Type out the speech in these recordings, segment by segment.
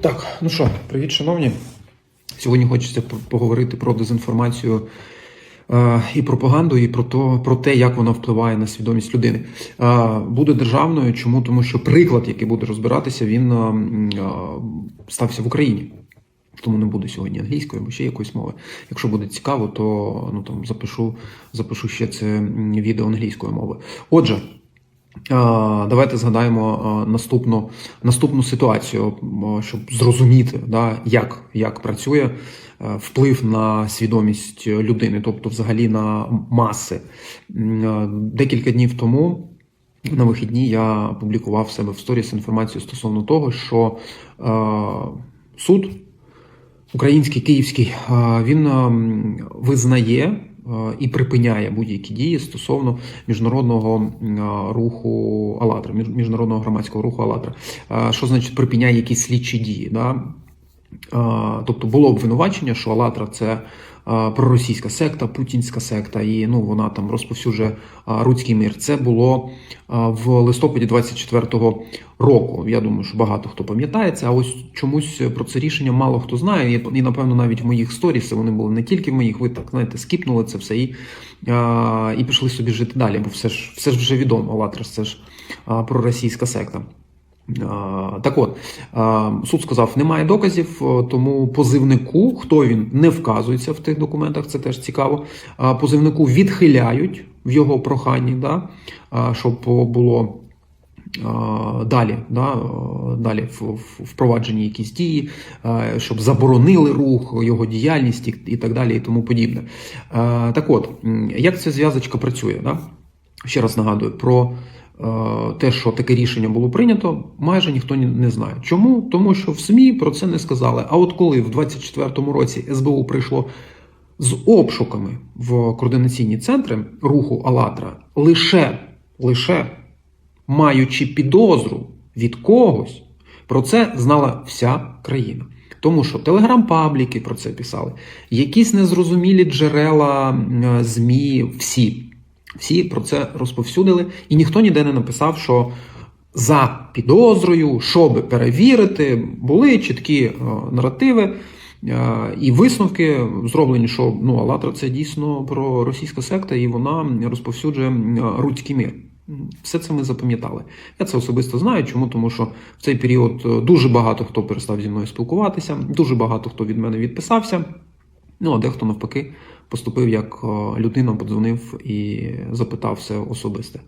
Так, ну що, привіт, шановні. Сьогодні хочеться поговорити про дезінформацію е, і пропаганду, і про, то, про те, як вона впливає на свідомість людини. Е, буде державною. Чому? Тому що приклад, який буде розбиратися, він е, е, стався в Україні. Тому не буде сьогодні англійської або ще якоїсь мови. Якщо буде цікаво, то ну там запишу, запишу ще це відео англійської мови. Отже, давайте згадаємо наступну, наступну ситуацію, щоб зрозуміти, да, як, як працює вплив на свідомість людини, тобто взагалі на маси. Декілька днів тому. На вихідні я публікував в себе в сторіс інформацію стосовно того, що е, суд український київський він визнає і припиняє будь-які дії стосовно міжнародного е, руху «АЛЛАТРА», між- міжнародного громадського руху «АЛЛАТРА». Е, Що значить припиняє якісь слідчі дії? Да? Тобто було обвинувачення, що «АЛЛАТРА» – це проросійська секта, путінська секта, і ну вона там розповсюджує руський мир. Це було в листопаді 24-го року. Я думаю, що багато хто пам'ятає це. А ось чомусь про це рішення мало хто знає. І, напевно навіть в моїх сторіс вони були не тільки в моїх. Ви так знаєте, скіпнули це все і, і пішли собі жити далі. Бо все ж все ж вже відомо. «АЛЛАТРА» – це ж проросійська секта. Так от, суд сказав, немає доказів, тому позивнику, хто він не вказується в тих документах, це теж цікаво. Позивнику відхиляють в його проханні, да, щоб було. Далі, да, далі в- в- впроваджені якісь дії, щоб заборонили рух, його діяльність і, так далі, і тому подібне. Так от, як ця зв'язочка працює? Да? Ще раз нагадую про е, те, що таке рішення було прийнято, майже ніхто не знає. Чому? Тому що в СМІ про це не сказали. А от коли в 24-му році СБУ прийшло з обшуками в координаційні центри руху «АЛЛАТРА», лише, лише маючи підозру від когось, про це знала вся країна. Тому що телеграм-пабліки про це писали, якісь незрозумілі джерела ЗМІ, всі. Всі про це розповсюдили, і ніхто ніде не написав, що за підозрою, щоб перевірити, були чіткі е, наративи е, і висновки зроблені, що ну Алатра це дійсно про російська секта, і вона розповсюджує м, руський мир. Все це ми запам'ятали. Я це особисто знаю. Чому? Тому що в цей період е, дуже багато хто перестав зі мною спілкуватися, дуже багато хто від мене відписався. Ну, а дехто навпаки поступив як е, людина, подзвонив і запитав все особисте.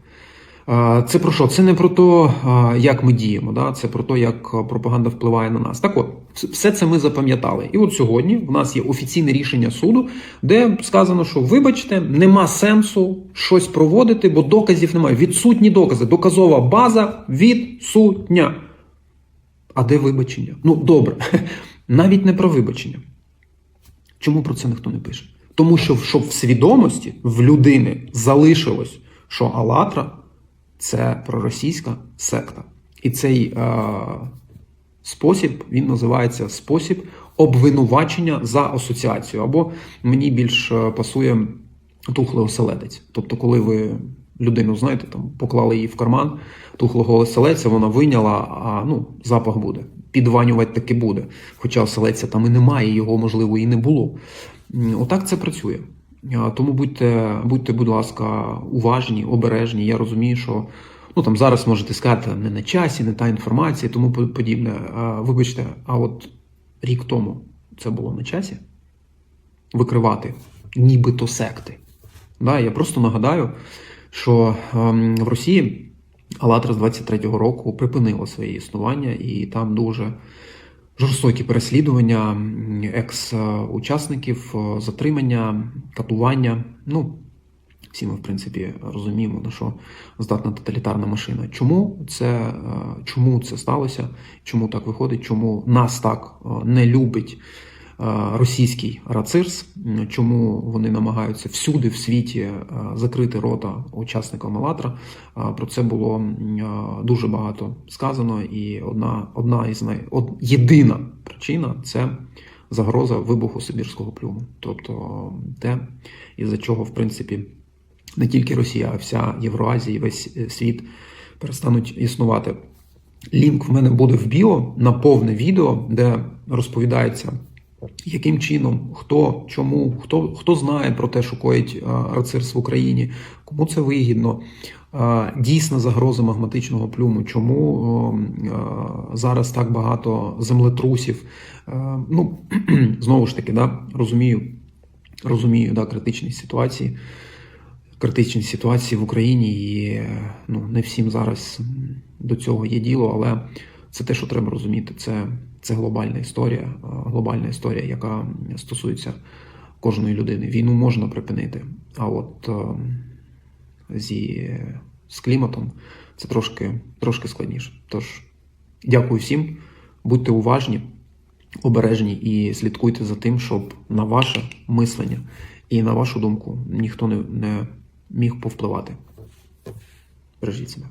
Це про що? Це не про те, як ми діємо, да? це про те, як е, пропаганда впливає на нас. Так от, все це ми запам'ятали. І от сьогодні в нас є офіційне рішення суду, де сказано, що вибачте, нема сенсу щось проводити, бо доказів немає. Відсутні докази. Доказова база відсутня. А де вибачення? Ну, добре, навіть не про вибачення. Чому про це ніхто не пише? Тому що щоб в свідомості в людини залишилось, що Алатра це проросійська секта. І цей е, спосіб він називається спосіб обвинувачення за асоціацію. Або мені більш е, пасує тухлий оселедець. Тобто, коли ви людину, знаєте, там поклали її в карман тухлого оселедця, вона вийняла, а ну, запах буде. Підванювати таки буде. Хоча оселедця там і немає, його, можливо, і не було. Отак це працює. Тому будьте, будьте, будь ласка, уважні, обережні. Я розумію, що ну там зараз можете сказати не на часі, не та інформація, тому подібне. Вибачте, а от рік тому це було на часі викривати нібито секти. Да, я просто нагадаю, що ем, в Росії Алатра з 23-го року припинила своє існування, і там дуже жорстокі переслідування екс-учасників, е, затримання, катування. Ну, всі ми, в принципі, розуміємо, на що здатна тоталітарна машина. Чому це, е, чому це сталося? Чому так виходить? Чому нас так е, не любить російський рацирс? Чому вони намагаються всюди в світі е, закрити рота учасникам Алатра? Е, Про це було е, дуже багато сказано, і одна, одна із най... од... єдина причина це загроза вибуху Сибірського плюму. Тобто те, із-за чого, в принципі, не тільки Росія, а вся Євроазія і весь е, світ перестануть існувати. Лінк в мене буде в біо на повне відео, де розповідається, яким чином, хто, чому, хто, хто знає про те, що коїть а, РЦИРС в Україні, кому це вигідно. Дійсна загроза магматичного плюму, чому зараз так багато землетрусів. Ну, знову ж таки, да, розумію, розумію да, критичність ситуації критичні ситуації в Україні, і ну, не всім зараз до цього є діло, але це те, що треба розуміти. Це, це глобальна історія, е, глобальна історія, яка стосується кожної людини. Війну можна припинити, а от е, зі, з кліматом це трошки, трошки складніше. Тож, дякую всім, будьте уважні, обережні і слідкуйте за тим, щоб на ваше мислення і на вашу думку ніхто не, не міг повпливати. Бережіть себе.